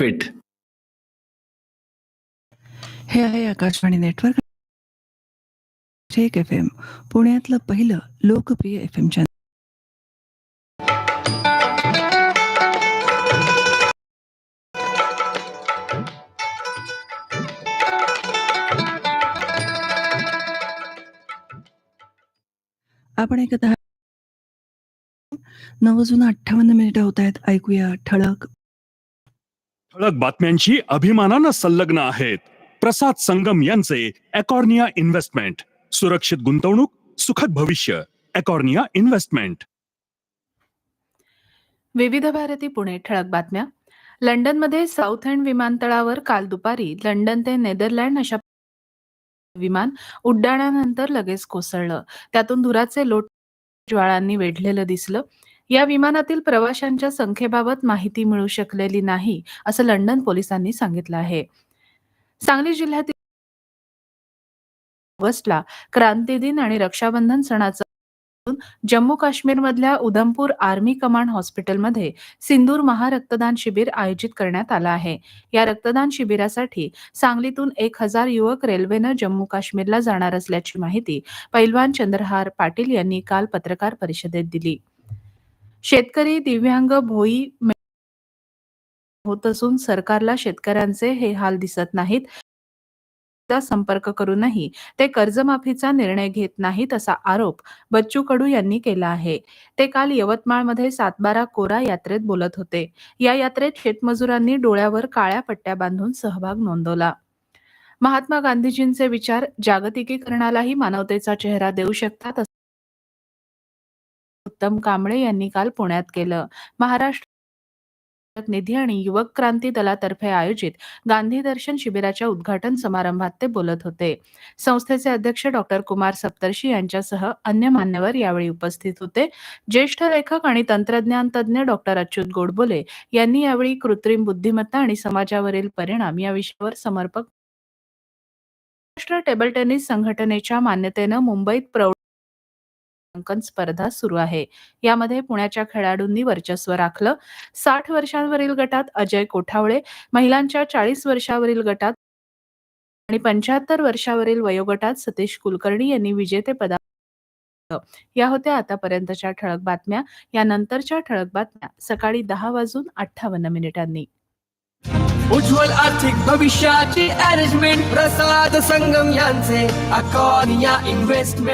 पेठ हे आहे Akashvani network. F M पुण्यातलं पहिलं लोकप्रिय एफ एम चॅनल आपण एकदा आहात. नऊ वाजून अठ्ठावन्न मिनिटं होत आहेत. ऐकूया ठळक ठळक बातम्यांची अभिमानानं संलग्न आहेत. प्रसाद संगम यांचे अकॉर्निया इन्व्हेस्टमेंट. सुरक्षित गुंतवणूक सुखद भविष्य. Acornia investment. विविध भारती पुणे ठळक बातम्या. लंडनमध्ये साऊथ एंड विमानतळावर काल दुपारी लंडन ते नेदरलँड अशा विमान उड्डाणानंतर लगेच कोसळलं. त्यातून धुराचे लोट ज्वाळांनी वेढलेलं दिसलं. या विमानातील प्रवाशांच्या संख्येबाबत माहिती मिळू शकलेली नाही असं लंडन पोलिसांनी सांगितलं आहे. सांगली जिल्ह्यातील ऑगस्टला क्रांती दिन आणि रक्षाबंधन सणाचा जम्मू काश्मीरमधल्या उधमपूर आर्मी कमांड हॉस्पिटलमध्ये सिंदूर महारक्तदान शिबिर आयोजित करण्यात आलं आहे. या रक्तदान शिबिरासाठी सांगलीतून एक हजार युवक रेल्वेनं जम्मू काश्मीरला जाणार असल्याची माहिती पैलवान चंद्रहार पाटील यांनी काल पत्रकार परिषदेत दिली. शेतकरी दिव्यांग भोई होत असून सरकारला शेतकऱ्यांचे हे हाल दिसत नाहीत. संपर्क करूनही ते कर्जमाफीचा निर्णय घेत नाहीत असा आरोप बच्चू कडू यांनी केला आहे. ते काल यवतमाळमध्ये सातबारा कोरा यात्रेत बोलत होते. या यात्रेत शेतमजुरांनी डोळ्यावर काळ्या पट्ट्या बांधून सहभाग नोंदवला. महात्मा गांधीजींचे विचार जागतिकीकरणालाही मानवतेचा चेहरा देऊ शकतात उत्तम कांबळे यांनी काल पुण्यात केलं. महाराष्ट्र निधी आणि युवक क्रांती दलातर्फे आयोजित गांधी दर्शन शिबिराच्या उद्घाटन समारंभात ते बोलत होते. संस्थेचे अध्यक्ष डॉक्टर कुमार सप्तर्षी यांच्यासह अन्य मान्यवर यावेळी उपस्थित होते. ज्येष्ठ लेखक आणि तंत्रज्ञान तज्ज्ञ डॉक्टर अच्युत गोडबोले यांनी यावेळी कृत्रिम बुद्धिमत्ता आणि समाजावरील परिणाम या विषयावर समर्पक महाराष्ट्र टेबल टेनिस संघटनेच्या मान्यतेनं मुंबईत प्रौढ अंकन स्पर्धा सुरू आहे. यामध्ये पुण्याच्या खेळाडूंनी वर्चस्व राखलं. साठ वर्षांवरील गटात अजय कोठावळे महिलांच्या चाळीस वर्षावरील गटात आणि पंच्याहत्तर वर्षावरील वयोगटात सतीश कुलकर्णी यांनी विजेतेपदा या होत्या आतापर्यंतच्या ठळक बातम्या. यानंतरच्या ठळक बातम्या सकाळी दहा वाजून अठ्ठावन्न मिनिटांनी. उज्ज्वल आर्थिक भविष्याची अरेंजमेंट प्रसाद संगम यांचे या इन्व्हेस्टमेंट